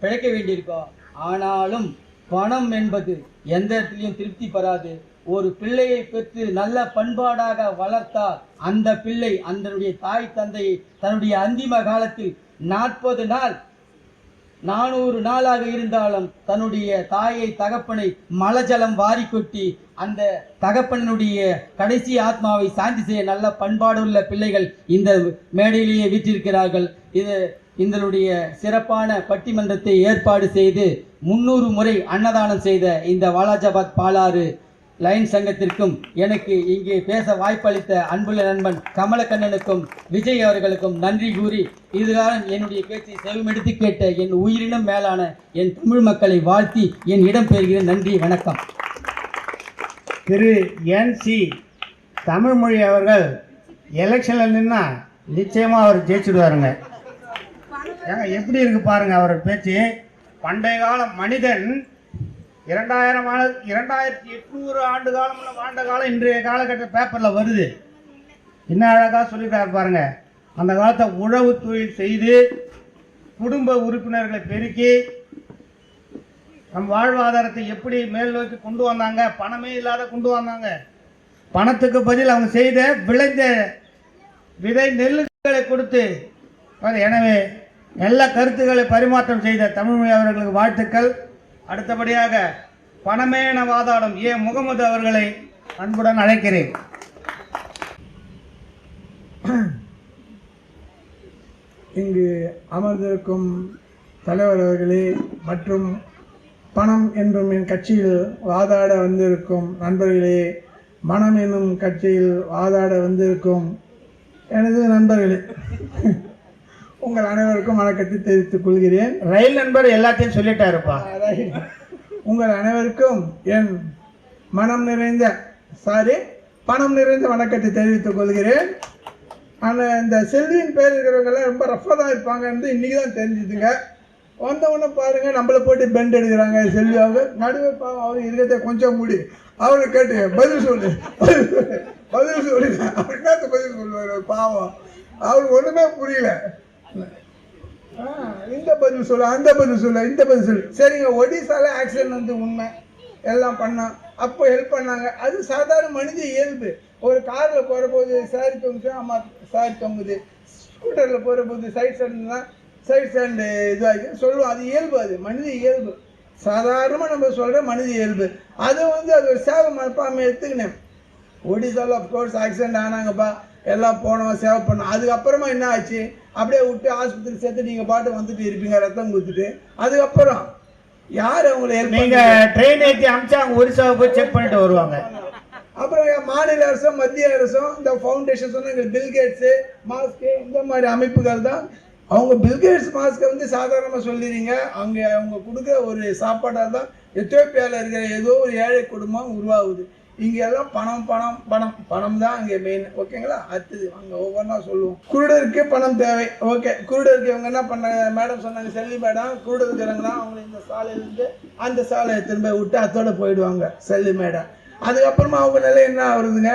பிழைக்க வேண்டியிருக்கோம் ஆனாலும் பணம் என்பது எந்த இடத்துலையும் திருப்தி பெறாது. ஒரு பிள்ளையை பெற்று நல்ல பண்பாடாக வளர்த்தால் அந்த பிள்ளை அதனுடைய தாய் தந்தையை தன்னுடைய அந்திம காலத்தில் நாற்பது நாள் நானூறு நாளாக இருந்தாலும் தன்னுடைய தாயை தகப்பனை மலஜலம் வாரி கொட்டி அந்த தகப்பனுடைய கடைசி ஆத்மாவை சாந்தி செய்ய நல்ல பண்பாடுள்ள பிள்ளைகள் இந்த மேடையிலேயே வீற்றிருக்கிறார்கள். இது இதனுடைய சிறப்பான பட்டிமன்றத்தை ஏற்பாடு செய்து முன்னூறு முறை அன்னதானம் செய்த இந்த வாலாஜாபாத் பாலாறு லைன் சங்கத்திற்கும் எனக்கு இங்கே பேச வாய்ப்பளித்த அன்புள்ள நண்பன் கமலக்கண்ணனுக்கும் விஜய் அவர்களுக்கும் நன்றி கூறி இதுதான் என்னுடைய பேச்சை செவிமெடுத்து கேட்ட என் உயிரினம் மேலான என் தமிழ் மக்களை வாழ்த்தி என் இடம் பெறுகிறேன். நன்றி வணக்கம். திரு என் சி தமிழ்மொழி அவர்கள் எலெக்ஷனில் நின்னால் நிச்சயமாக அவர் ஜெயிச்சிடுவாருங்க. ஏங்க எப்படி இருக்கு பாருங்க அவர் பேச்சு. பண்டைய கால மனிதன் இரண்டாயிரம் ஆண்டு இரண்டாயிரத்தி எட்நூறு ஆண்டு காலம் வாழ்ந்த காலம் இன்றைய காலகட்ட பேப்பரில் வருது. என்ன அழகாக சொல்லிட்டாரு பாருங்க. அந்த காலத்தை உழவு தொழில் செய்து குடும்ப உறுப்பினர்களை பெருக்கி நம் வாழ்வாதாரத்தை எப்படி மேல் நோக்கி கொண்டு வந்தாங்க? பணமே இல்லாத கொண்டு வந்தாங்க. பணத்துக்கு பதில் அவங்க செய்த விளைந்த விதை நெல்லுகளை கொடுத்து எனவே நல்ல கருத்துக்களை பரிமாற்றம் செய்த தமிழ்மொழி அவர்களுக்கு வாழ்த்துக்கள். அடுத்தபடியாக பணமேன வாதாடும் ஏ. முகமது அவர்களை அன்புடன் அழைக்கிறேன். இங்கு அமர்ந்திருக்கும் தலைவர் அவர்களே மற்றும் பணம் என்றும் என் கட்சியில் வாதாட வந்திருக்கும் நண்பர்களே மனம் என்னும் கட்சியில் வாதாட வந்திருக்கும் எனது நண்பர்களே. உங்கள் அனைவருக்கும் வணக்கத்தை தெரிவித்துக் கொள்கிறேன். ரயில் நண்பர் எல்லாத்தையும் சொல்லிட்டாருப்பா. உங்கள் அனைவருக்கும் என் மனம் நிறைந்த சாரி பணம் நிறைந்த வணக்கத்தை தெரிவித்துக் கொள்கிறேன். ஆனால் இந்த செல்வியின் பேர் இருக்கிறவங்கெல்லாம் ரொம்ப ரஃபாக தான் இருப்பாங்கன்னு இன்றைக்கி தான் தெரிஞ்சுதுங்க. வந்தவொடனே பாருங்கள் நம்மளை போட்டு பெண்ட் எடுக்கிறாங்க செல்வி அவங்க நடுவே பாவம் அவர் இருக்கிறத கொஞ்சம் மூடி. அவரை கேட்டு பதில் சொல்லு பதில் சொல்லு, அவர் என்னத்த பதில் சொல்லுவார் பாவம். அவருக்கு ஒன்றுமே புரியல. இந்த பதில் சொல்ல அந்த பதில் சொல்ல இந்த பதில் சொல்லு. சரிங்க ஒடிசால ஆக்சிடென்ட் வந்து உண்மை. எல்லாம் பண்ணான் அப்போ ஹெல்ப் பண்ணாங்க. அது சாதாரண மனித இயல்பு. ஒரு காரில் போகிறபோது சாரி தொங்குச்சு ஆமாம் சாரி தொங்குது. ஸ்கூட்டரில் போகிறபோது சைட் ஸ்டாண்டுனா சைட் ஸ்டாண்டு இதாகி சொல்லுவோம் அது இயல்பு அது மனித இயல்பு. சாதாரணமாக நம்ம சொல்கிற மனித இயல்பு. அதை வந்து அது ஒரு சேவை மனப்பான்மை எடுத்துக்கினேன். ஒடிசாவில் அஃப்கோர்ஸ் ஆக்சிடென்ட் ஆனாங்கப்பா. எல்லாம் போனோம் சேவை பண்ணோம் அதுக்கப்புறமா என்ன ஆச்சு? அப்படியே விட்டு ஆஸ்பத்திரி சேர்த்து நீங்கள் பாட்டு வந்துட்டு இருப்பீங்க ரத்தம் கொடுத்துட்டு அதுக்கப்புறம் யார் அவங்கள help நீங்க பண்ணது? ட்ரெயின் ஏற்றி அமிச்சா அவங்க ஒரிசாவை போய் செக் பண்ணிட்டு வருவாங்க. அப்புறம் மாநில அரசும் மத்திய அரசும் இந்த ஃபவுண்டேஷன் சொன்னாங்க பில்கேட்ஸு மாஸ்க்கு இந்த மாதிரி அமைப்புகள் தான். அவங்க பில்கேட்ஸ் மாஸ்க்கை வந்து சாதாரணமாக சொல்லிடுறீங்க. அங்கே அவங்க கொடுக்குற ஒரு சாப்பாடாக தான் எத்தியோப்பியாவில் இருக்கிற ஏதோ ஒரு ஏழை குடும்பம் உருவாகுது. இங்கே எல்லாம் பணம் பணம் பணம். பணம் தான் அங்கே மெயின் ஓகேங்களா அடுத்தது அங்கே ஒவ்வொன்றா சொல்லுவோம். குருடருக்கு பணம் தேவை. ஓகே குருடருக்கு இவங்க என்ன பண்ணாங்க மேடம் சொன்னாங்க செல்வி மேடம் குருடர் இருக்கிறாங்கன்னா அவங்க இந்த சாலையிலேருந்து அந்த சாலையை திரும்ப விட்டு அத்தோட போயிடுவாங்க. செல்வி மேடம் அதுக்கப்புறமா அவங்க நிலை என்ன ஆகுதுங்க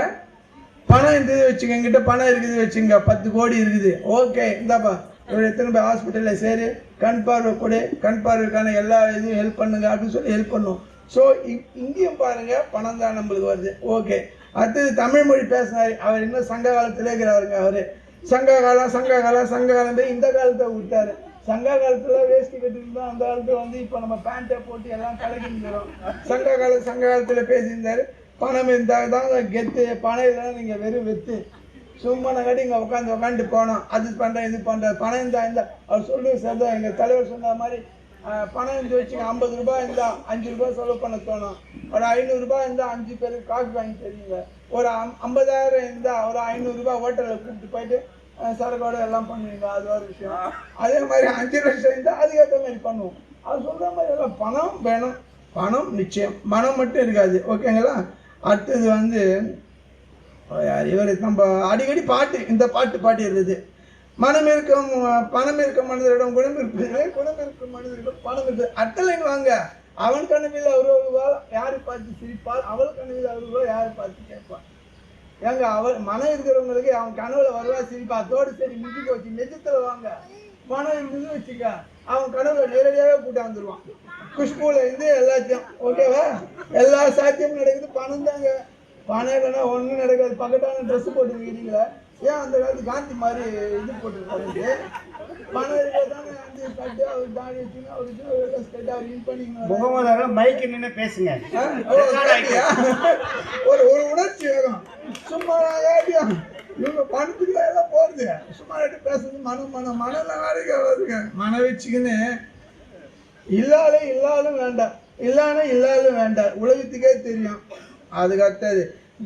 பணம் இருந்தது வச்சுங்க எங்கிட்ட பணம் இருக்குது வச்சுங்க பத்து கோடி இருக்குது. ஓகே இந்தாப்பா. இவர் எத்தனை போய் ஹாஸ்பிட்டலில் சரி? கண் பார்வை கொடு. கண் பார்வைக்கான எல்லா இதுவும் ஹெல்ப் பண்ணுங்க. அப்படின்னு சொல்லி ஹெல்ப் பண்ணுவோம் ஸோ இங்கேயும் பாருங்க பணம் தான் நம்மளுக்கு வருது. ஓகே அடுத்தது தமிழ் மொழி பேசினார். அவர் இன்னும் சங்க காலத்தில் இருக்கிறாருங்க அவர். சங்க காலம் சங்க காலம் சங்க காலம் போய் இந்த காலத்தை விட்டாரு. சங்க காலத்தில் வேஷ்டி கட்டிட்டு தான் அந்த காலத்தில் வந்து இப்போ நம்ம பேண்ட்டை போட்டு எல்லாம் கலக்கிக்கிறோம் சங்க காலம் சங்க காலத்தில் பேசியிருந்தாரு. பணம் இருந்தால் தான் கெத்து பணம் இல்லைன்னா நீங்கள் வெறும் வெத்து. சும்மா நாங்கள் இங்கே உட்காந்து உட்காந்து போனோம். அது பண்ணுறேன் இது பண்ணுறேன் பணம் இருந்தால் இருந்தால் அவர் சொல்லுங்க சார் தான் எங்கள் தலைவர் சொன்ன மாதிரி பணம் இருந்து வச்சுங்க ஐம்பது ரூபாய் இருந்தா அஞ்சு ரூபாய் செலவு பண்ண தோணும். ஒரு ஐநூறுரூபா இருந்தால் அஞ்சு பேருக்கு காசு வாங்கி தருவீங்க. ஒரு அம் ஐம்பதாயிரம் இருந்தால் ஒரு ஐநூறுரூபா ஹோட்டலில் கூப்பிட்டு போயிட்டு சரக்கோட எல்லாம் பண்ணுவீங்க. அது ஒரு விஷயம். அதே மாதிரி அஞ்சு லட்சம் இருந்தால் அதுக்கேற்ற மாதிரி பண்ணுவோம். அது சொல்கிற மாதிரி எல்லாம் பணம் வேணும். பணம் நிச்சயம். மனம் மட்டும் இருக்காது. ஓகேங்களா? அடுத்தது வந்து யார் இவர்? நம்ம அடிக்கடி பாட்டு இந்த பாட்டு பாடிடுறது. மனம் இருக்கும் பணம் இருக்கும் மனிதரிடம் குணம் இருப்பதில்லை குணம் இருக்கும் மனிதரிடம் பணம் இருக்கு. அட்டலைன் வாங்க. அவன் கனவில் அருவா யாரை பார்த்து சிரிப்பார் அவள் கனவில் அருவா யாரை பார்த்து கேட்பார் ஏங்க அவள் மனம் இருக்கிறவங்களுக்கு அவன் கனவுல வருவா சிரிப்பா. அதோடு சரி மிஞ்சி போச்சு நெஜத்தில் வாங்க. பணம் இருந்தது வச்சுக்க. அவன் கனவுல நேரடியாகவே கூட்டாந்துருவான் குஷ்பூல இருந்து எல்லாத்தையும் ஓகேவா எல்லா சாத்தியமும் நடக்குது. பணம் தாங்க. பணம் இல்லைன்னா ஒன்றும் நடக்காது. பக்கத்தான ட்ரெஸ் போட்டுருக்கீங்களா ஏன் அந்த காலத்து காந்தி மாதிரி இது போட்டுருக்காரு? பணம் இருக்கிறதாங்க வந்து கட்டு அவர் தாடி வச்சுன்னு அவர் ட்ரெஸ் கட்டு அவர் இன் பண்ணிக்கணும் முகமது அவர்கள் மைக்கு நின்று பேசுங்க? ஒரு ஒரு உணர்ச்சி வேகம் சும்மா இவங்க பணத்துக்கு தான் எல்லாம் போறது. சும்மா ரெண்டு பேசுறது மனம் மனம் மனம்ல வேலைக்கு வருதுங்க மனம் வச்சுக்கின்னு இல்லாலும் இல்லாலும் வேண்டாம். இல்லாலும் இல்லாலும் வேண்டாம். உலகத்துக்கே தெரியும். அதுக்கு அடுத்தது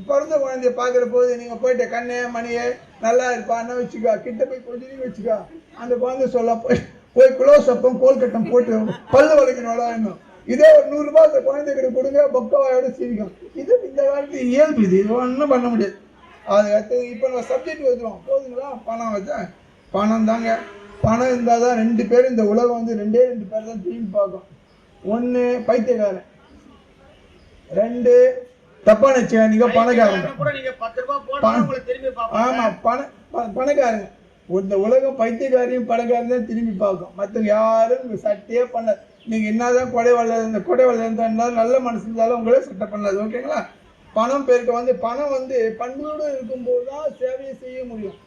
பிறந்த குழந்தைய பார்க்குற போது நீங்கள் போயிட்டு கண்ணே மணியே நல்லா இருப்பான்னு வச்சுக்கோ? கிட்ட போய் கொஞ்சம் வச்சுக்கா? வச்சுக்கோ அந்த குழந்தை சொல்ல போய் போய் குளோஸ் அப்பம் கோல்கட்டம் போட்டு பல்லு வலிக்கணும் இன்னும் இதே ஒரு நூறுரூபா அந்த குழந்தைகிட்ட கொடுங்க பொக்கவாயோட சிரிக்கும் இது இந்த காலத்து இயல்பு இது இது ஒன்றும் பண்ண முடியாது. அது அடுத்து இப்போ நம்ம சப்ஜெக்ட் வந்துடும் போதுங்களா? பணம் வச்சா பணம் தாங்க. பணம் இருந்தால் தான் ரெண்டு பேரும் இந்த உலகம் வந்து ரெண்டே ரெண்டு பேர் தான் திரும்பி பார்க்கும். ஒன்று பைத்தியக்காரன். ரெண்டு பணக்காரன் கூட நீங்க பார்ப்பாங்க. ஆமா பண ப- பணக்காரங்க. இந்த உலகம் பைத்தியக்காரையும் பணக்காரன் தான் திரும்பி பார்க்கும். மற்றவங்க யாரும் சட்டையே பண்ண நீங்க என்னதான் கொடை வள இந்த கொடை வளர்ந்தாலும் நல்ல மனசு இருந்தாலும் உங்களே சட்டை பண்ணாது ஓகேங்களா? பணம் பேருக்கு வந்து பணம் வந்து பண்புகளோடு இருக்கும்போது தான் சேவையை செய்ய முடியும்.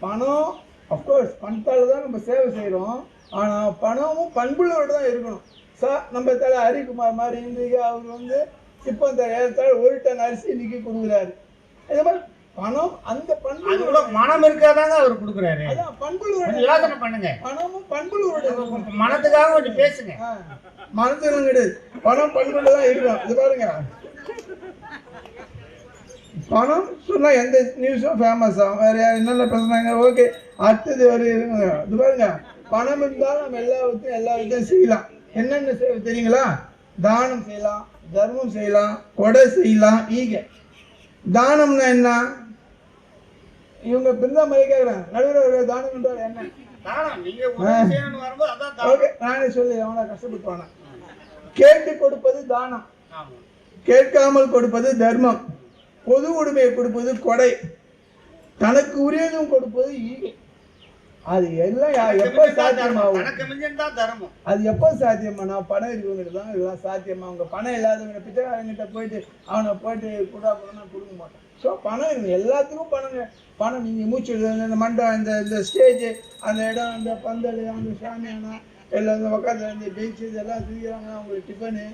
பணம் அஃப்கோர்ஸ் பணத்தால் தான் நம்ம சேவை செய்கிறோம் ஆனால் பணமும் பண்புகளோடு தான் இருக்கணும். சார் நம்ம தலை ஹரிக்குமார் மாதிரி இன்றைக்கு அவர் வந்து இப்போ இந்த ஏறத்தாழ ஒரு டன் அரிசி இன்னைக்கு கொடுக்குறாரு. இதே மாதிரி பணம் அந்த அது பண்புகளோட மனம் இருக்காதாங்க அவர் கொடுக்குறாரு. அதான் பண்புகளோட யோசனை பண்ணுங்க. பணமும் பண்புகளோட. மனத்துக்காக கொஞ்சம் பேசுங்க. மனசுல கிடையாது பணம் பண்புல தான் இருக்கும் இது பாருங்க. பணம் சொன்னா எந்த நியூஸும் ஃபேமஸ் ஆகும் வேற யார் என்னென்ன பேசுனாங்க? ஓகே அடுத்தது ஒரு இது பாருங்க. பணம் இருந்தால் நம்ம எல்லா விதத்தையும் எல்லா விதத்தையும் செய்யலாம். என்னென்ன தெரியுங்களா? தானம் செய்யலாம் தர்மம் செய்யலாம் கொடை செய்யலாம் ஈகை. தானம்னா என்ன? இவங்க பிருந்தா மாதிரி கேட்குறாங்க நடுவர் தானம் என்றால் என்ன? நானே சொல்லி. அவனை கஷ்டப்பட்டுவானா கேட்டு கொடுப்பது தானம். கேட்காமல் கொடுப்பது தர்மம். பொது உடைமையை கொடுப்பது கொடை. தனக்கு உரியதும் கொடுப்பது ஈகை. அது எல்லாம் எப்போ சாத்தியமாகும்? தான் தர்மம். அது எப்போ சாத்தியமானா பணம் இருக்கவங்கிட்ட தான் இதெல்லாம் சாத்தியமா? அவங்க பணம் இல்லாதவங்க பிச்சைக்காரங்கிட்ட போயிட்டு அவனை போயிட்டு கூட போனா கொடுக்க மாட்டான். ஸோ பணம் இருக்கு. எல்லாத்துக்கும் பணம் பணம் நீங்கள் மூச்சு இந்த மண்டபம் இந்த இந்த ஸ்டேஜ் அந்த இடம் அந்த பந்தல் அந்த சாமியானா எல்லாம் இந்த உட்காந்து இந்த பீச் இதெல்லாம் செய்கிறாங்க அவங்களுக்கு டிஃபனு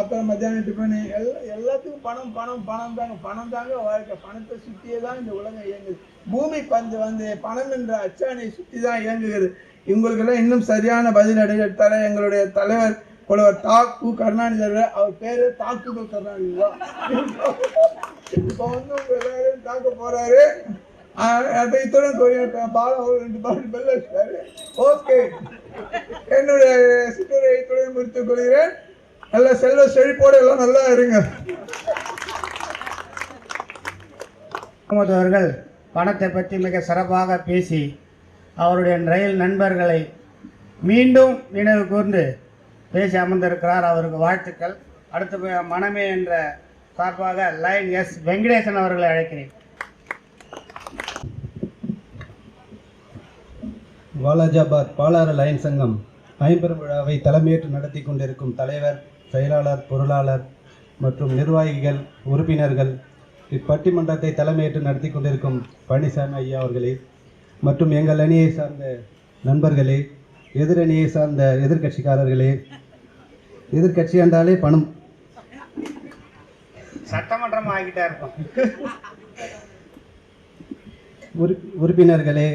அப்புறம் மத்தியானம் டிஃபனு எல்லாம் எல்லாத்துக்கும் பணம் பணம் பணம் தாங்க பணம் தாங்க வாழ்க்கை. பணத்தை சுற்றியே தான் இந்த உலகம் இயங்குது. பூமி பந்து வந்து பணம் என்ற அச்சாணியை சுற்றி தான் இயங்குகிறது. இவங்களுக்கெல்லாம் இன்னும் சரியான பதில் அடைய தர எங்களுடைய தலைவர் புலவர் தாக்கு கருணாநிதி அவர் பேரு தாக்குதல் கருணாநிதி தான். இப்போ வந்து உங்க எல்லாரும் தாக்க போறாரு. இத்துடன் பாலம் ஒரு ரெண்டு பாலம் பெல் ஓகே என்னுடைய சிற்றுரை இத்துடன் முடித்துக் கொள்கிறேன். நல்ல செல்வ செழிப்போடு எல்லாம் நல்லா இருங்க. முகமது அவர்கள் பணத்தை பற்றி மிக சிறப்பாக பேசி அவருடைய ரயில் நண்பர்களை மீண்டும் நினைவு கூர்ந்து பேசி அமர்ந்திருக்கிறார். அவருக்கு வாழ்த்துக்கள். அடுத்து மனமே என்ற சார்பாக லைன் எஸ் வெங்கடேசன் அவர்களை அழைக்கிறேன். வாலாஜாபாத் பாலாறு லயன் சங்கம் ஐம்பெரும் விழாவை தலைமையேற்று நடத்தி கொண்டிருக்கும் தலைவர் செயலாளர் பொருளாளர் மற்றும் நிர்வாகிகள் உறுப்பினர்கள் இப்பட்டிமன்றத்தை தலைமையேற்று நடத்தி கொண்டிருக்கும் பழனிசாமி ஐயா அவர்களே மற்றும் எங்கள் அணியை சார்ந்த நண்பர்களே எதிரணியை சார்ந்த எதிர்க்கட்சிக்காரர்களே. எதிர்க்கட்சி என்றாலே பணம். சட்டமன்றம் ஆகிட்டா இருக்கும். உறு உறுப்பினர்களே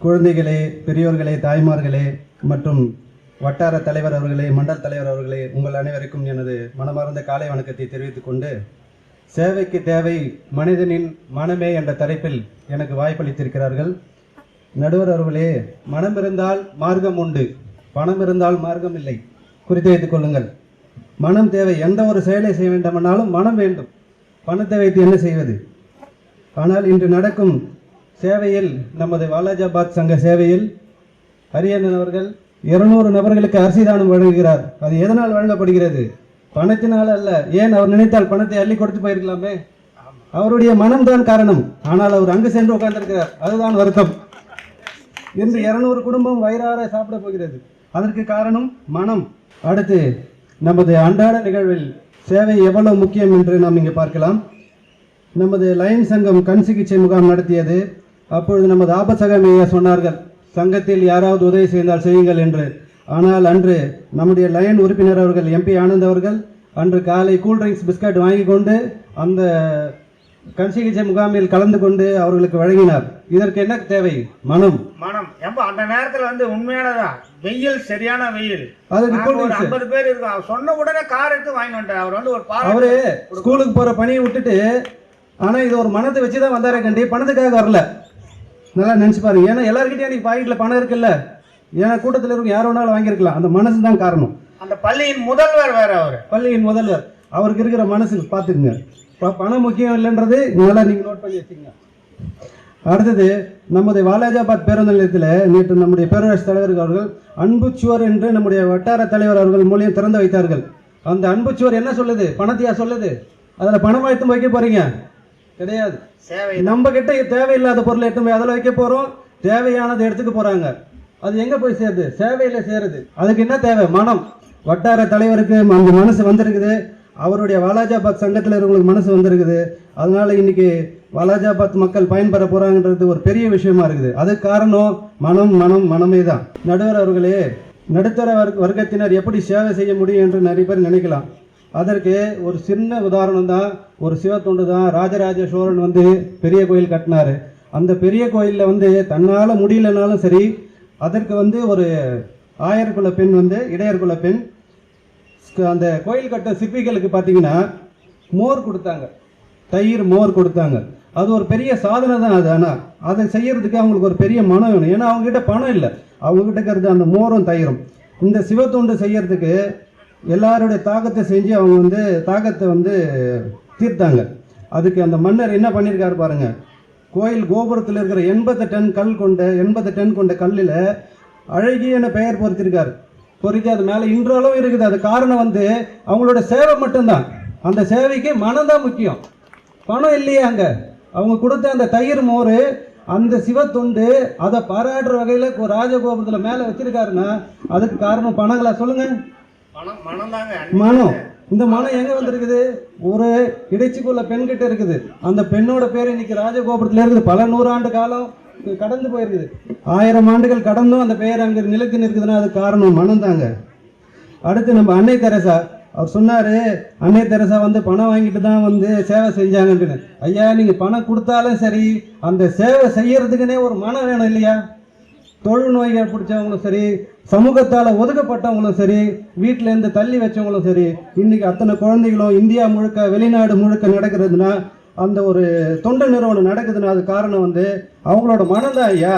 குழந்தைகளே பெரியோர்களே தாய்மார்களே மற்றும் வட்டார தலைவர் அவர்களே மண்டல் தலைவர் அவர்களே உங்கள் அனைவருக்கும் எனது மனமார்ந்த காலை வணக்கத்தை தெரிவித்துக் கொண்டு சேவைக்கு தேவை மனிதனின் மனமே என்ற தலைப்பில் எனக்கு வாய்ப்பளித்திருக்கிறார்கள். நடுவர் அவர்களே மனம் இருந்தால் மார்க்கம் உண்டு. பணம் இருந்தால் மார்க்கம் இல்லை. குறித்து வைத்துக் கொள்ளுங்கள். மனம் தேவை. எந்த ஒரு செயலை செய்ய வேண்டுமானாலும் மனம் வேண்டும். பணத்தை வைத்து என்ன செய்வது? ஆனால் இன்று நடக்கும் சேவையில் நமது வாலாஜாபாத் சங்க சேவையில் ஹரியண்ணன் அவர்கள் இருநூறு நபர்களுக்கு அரிசி தானம் வழங்குகிறார். அது எதனால் வழங்கப்படுகிறது? பணத்தினால் அல்ல. ஏன் அவர் நினைத்தால் பணத்தை அள்ளி கொடுத்து போயிருக்கலாமே? அவருடைய மனம்தான் காரணம். ஆனால் அவர் அங்கு சென்று உட்கார்ந்திருக்கிறார். அதுதான் வருத்தம். இன்று இருநூறு குடும்பம் வயிறார சாப்பிட போகிறது. அதற்கு காரணம் மனம். அடுத்து நமது அன்றாட நிகழ்வில் சேவை எவ்வளவு முக்கியம் என்று நாம் இங்கே பார்க்கலாம். நமது லயன் சங்கம் கண் சிகிச்சை முகாம் நடத்தியது. அப்பொழுது நமது ஆபசகம் சொன்னார்கள். சங்கத்தில் யாராவது உதவி செய்தால் செய்யுங்கள் என்று. ஆனால் அன்று நம்முடைய லயன் உறுப்பினர் அவர்கள் எம்பி ஆனந்த் அவர்கள் அன்று காலை கூல் ட்ரிங்க்ஸ் பிஸ்கட் வாங்கி கொண்டு அந்த கண் சிகிச்சை முகாமில் கலந்து கொண்டு அவர்களுக்கு வழங்கினார். இதற்கு என்ன தேவை? மனம். மனம். ஏம்பா அந்த நேரத்துல வந்து உண்மையானதான் வெயில் சரியான வெயில். அதுக்கு ஐம்பது பேர் இருக்கோம். சொன்ன உடனே கார் எடுத்து வாங்கி வந்துட்டார். அவர் வந்து ஒரு அவரு ஸ்கூலுக்கு போற பணியை விட்டுட்டு ஆனா இது ஒரு மனத்தை வச்சு தான் வந்தாரே கண்டி. பணத்துக்காக வரல. நல்லா நினைச்சு பாருங்க ஏன்னா எல்லாருக்கிட்டையும் அன்னைக்கு பாக்கெட்ல பணம் இருக்குல்ல. ஏன்னா கூட்டத்தில் இருக்கும் யார் வேணாலும் வாங்கியிருக்கலாம். அந்த மனசு தான் காரணம். அந்த பள்ளியின் முதல்வர் வேற அவரு. பள்ளியின் முதல்வர். அவருக்கு இருக்கிற மனசு பார்த்துக்குங்க. பணம் முக்கியம் இல்லைன்றது நல்லா நீங்கள் நோட் பண்ணி வச்சுக்கங்க. அடுத்தது நமது வாலாஜாபாத் பேருந்து நிலையத்தில் நேற்று நம்முடைய பேரரசு தலைவர் அவர்கள் அன்புச்சுவர் என்று நம்முடைய வட்டார தலைவர் அவர்கள் மூலியம் திறந்து வைத்தார்கள். அந்த அன்புச்சுவர் என்ன சொல்லுது? பணத்தையா சொல்லுது? அதில் பணம் எடுத்து வைக்க போறீங்க. கிடையாது. சேவை நம்ம கிட்ட தேவையில்லாத பொருளை எடுத்து அதில் வைக்க போறோம். தேவையானதை எடுத்துக்க போறாங்க. அது எங்க போய் சேருது? சேவையில சேருது. அதுக்கு என்ன தேவை? மனம். வட்டார தலைவருக்கு அந்த மனசு வந்திருக்குது. அவருடைய வாலாஜாபாத் சங்கத்தில் இருக்கிறவங்களுக்கு மனசு வந்திருக்குது. அதனால இன்னைக்கு வாலாஜாபாத் மக்கள் பயன்பெற போறாங்கன்றது ஒரு பெரிய விஷயமா இருக்குது. அதுக்கு காரணம் மனம் மனம் மனமே தான். நடுவர் அவர்களே நடுத்தர வர்க்க- வர்க்கத்தினர் எப்படி சேவை செய்ய முடியும் என்று நிறைய பேர் நினைக்கலாம். அதற்கு ஒரு சின்ன உதாரணம் தான் ஒரு சிவத்தொண்டு தான் ராஜராஜ சோழன் வந்து பெரிய கோயில் கட்டினார். அந்த பெரிய கோயிலில் வந்து தன்னால் முடியலனாலும் சரி அதற்கு வந்து ஒரு ஆயர்குல பெண் வந்து இடையர்குல பெண் அந்த கோயில் கட்ட சிற்பிகளுக்கு பார்த்தீங்கன்னா மோர் கொடுத்தாங்க. தயிர் மோர் கொடுத்தாங்க. அது ஒரு பெரிய சாதனை தான் அது ஆனால் அதை செய்யறதுக்கு அவங்களுக்கு ஒரு பெரிய மனம் வேணும். ஏன்னா அவங்ககிட்ட பணம் இல்லை. அவங்ககிட்ட இருக்கிறது அந்த மோரும் தயிரும். இந்த சிவத்தொண்டு செய்யறதுக்கு எல்லாருடைய தாக்கத்தை செஞ்சு அவங்க வந்து தாக்கத்தை வந்து தீர்த்தாங்க. அதுக்கு அந்த மன்னர் என்ன பண்ணியிருக்காரு பாருங்க. கோயில் கோபுரத்தில் இருக்கிற எண்பது டன் கல் கொண்ட எண்பது டன் கொண்ட கல்லில் அழகியன பெயர் பொறுத்திருக்கார். பொறித்து அது மேலே இன்றளவும் இருக்குது. அது காரணம் வந்து அவங்களோட சேவை மட்டும்தான். அந்த சேவைக்கு மனம் தான் முக்கியம். பணம் இல்லையே அங்கே. அவங்க கொடுத்த அந்த தயிர் மோர் அந்த சிவத்துண்டு அதை பாராட்டுற வகையில் ஒரு ராஜகோபுரத்தில் மேலே வச்சிருக்காருன்னா அதுக்கு காரணம் பணங்களா சொல்லுங்கள் மனம் இந்த மனம் எங்க வந்திருக்குது? ஒரு இடைச்சிக்குள்ள பெண் கிட்ட இருக்குது. அந்த பெண்ணோட பேர் இன்னைக்கு ராஜகோபுரத்துல இருக்குது பல நூறாண்டு காலம் கடந்து போயிருக்குது. ஆயிரம் ஆண்டுகள் கடந்தும் அந்த பெயர் அங்க நிலைத்து நிற்குதுன்னா அது காரணம் மனம் தாங்க. அடுத்து நம்ம அன்னை தெரசா. அவர் சொன்னாரு அன்னை தெரசா வந்து பணம் வாங்கிட்டு தான் வந்து சேவை செஞ்சாங்கன்னு ஐயா நீங்க பணம் கொடுத்தாலும் சரி அந்த சேவை செய்யறதுக்குன்னே ஒரு மனம் வேணும் இல்லையா? தொழு நோய்கள் பிடிச்சவங்களும் சரி சமூகத்தால் ஒதுக்கப்பட்டவங்களும் சரி வீட்டிலேருந்து தள்ளி வச்சவங்களும் சரி இன்னைக்கு அத்தனை குழந்தைகளும் இந்தியா முழுக்க வெளிநாடு முழுக்க நடக்கிறதுனா அந்த ஒரு தொண்டு நிறுவனம் நடக்குதுன்னா அது காரணம் வந்து அவங்களோட மனம் தான் ஐயா.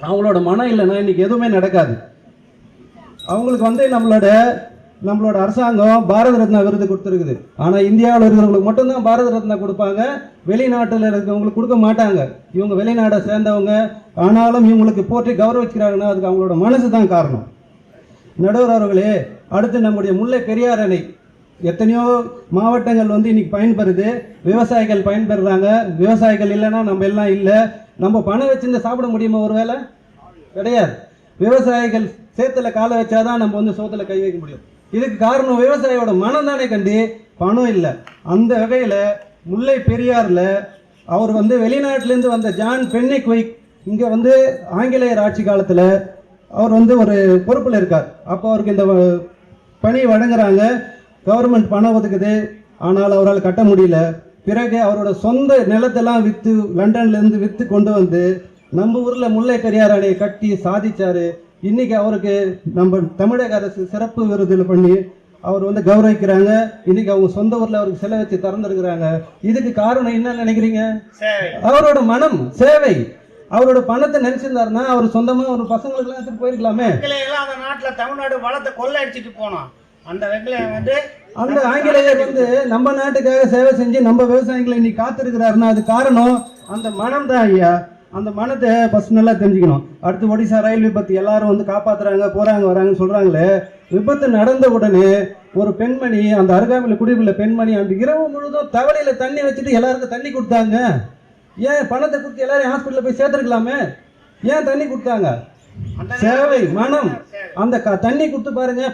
அவங்களோட மனம் இல்லைன்னா இன்றைக்கி எதுவுமே நடக்காது. அவங்களுக்கு வந்து நம்மளோட நம்மளோட அரசாங்கம் பாரத ரத்னா விருது கொடுத்துருக்குது. ஆனால் இந்தியாவில் இருக்கிறவங்களுக்கு மட்டும்தான் பாரத ரத்னா கொடுப்பாங்க. வெளிநாட்டில் இருக்கிறவங்களுக்கு கொடுக்க மாட்டாங்க. இவங்க வெளிநாடை சேர்ந்தவங்க. ஆனாலும் இவங்களுக்கு போற்றி கௌரவிக்கிறாங்கன்னா அதுக்கு அவங்களோட மனசு தான் காரணம். நடுவர் அவர்களே அடுத்து நம்முடைய முல்லை பெரியார் அணை. எத்தனையோ மாவட்டங்கள் வந்து இன்னைக்கு பயன்பெறுது விவசாயிகள் பயன்பெறுறாங்க விவசாயிகள் இல்லைன்னா நம்ம எல்லாம் இல்லை. நம்ம பணம் வச்சிருந்து சாப்பிட முடியுமா ஒருவேளை? கிடையாது. விவசாயிகள் சேத்துல காலை வச்சாதான் நம்ம வந்து சோத்துல கை வைக்க முடியும். இதுக்கு காரணம் விவசாயியோட மனம் தானே கண்டி பணம் இல்லை. அந்த வகையில் முல்லை பெரியாரில் அவர் வந்து வெளிநாட்டிலேருந்து வந்த ஜான் பென்னிக்வைக் இங்கே வந்து ஆங்கிலேயர் ஆட்சி காலத்தில் அவர் வந்து ஒரு பொறுப்பில் இருக்கார். அப்போ அவருக்கு இந்த வ- பணி வழங்குறாங்க. கவர்மெண்ட் பணம் ஒதுக்குது. ஆனால் அவரால் கட்ட முடியல. பிறகு அவரோட சொந்த நிலத்தெல்லாம் விற்று லண்டன்லேருந்து விற்று கொண்டு வந்து நம்ம ஊரில் முல்லை பெரியார் அணையை கட்டி சாதித்தார் இன்னைக்கு அவருக்கு நம்ம தமிழக அரசு சிறப்பு விருதுல பண்ணி அவர் வந்து கௌரவிக்கிறாங்க. இன்னைக்கு அவங்க சொந்த ஊரில் அவருக்கு சிலை வச்சு திறந்துருக்குறாங்க. இதுக்கு காரணம் என்ன நினைக்கிறீங்க? அவரோட மனம் சேவை. அவரோட பணத்தை நினைச்சிருந்தாருன்னா அவர் சொந்தமா ஒரு பசங்களுக்குலாம் எடுத்துட்டு போயிருக்கலாமே. வெங்கலையெல்லாம் அந்த நாட்டுல தமிழ்நாடு வளத்தை கொள்ளை அடிச்சிட்டு போனோம். அந்த வெங்கலையம் வந்து அந்த ஆங்கிலேயர் வந்து நம்ம நாட்டுக்காக சேவை செஞ்சு நம்ம விவசாயிகளை இன்னைக்கு காத்திருக்கிறாருன்னா அது காரணம். அந்த மனம் தான் ஐயா. அந்த மனத்தை ஃபர்ஸ்ட் நல்லா தெரிஞ்சுக்கணும். அடுத்து ஒடிசா ரயில் விபத்து எல்லாரும் வந்து காப்பாத்துறாங்க போறாங்க வராங்கன்னு சொல்றாங்களே விபத்து நடந்த உடனே ஒரு பெண்மணி அந்த அருகாமையில் குடியுள்ள பெண்மணி அந்த இரவு முழுதும் தவளையில தண்ணி வச்சுட்டு எல்லாருக்கும் தண்ணி கொடுத்தாங்க. ஏன் பணத்தை கொடுத்து எல்லாரையும் ஹாஸ்பிட்டலில் போய் சேர்த்துருக்கலாமே? ஏன் தண்ணி கொடுத்தாங்க? சேவை மனம். அந்த தண்ணி கொடுத்து பாருங்க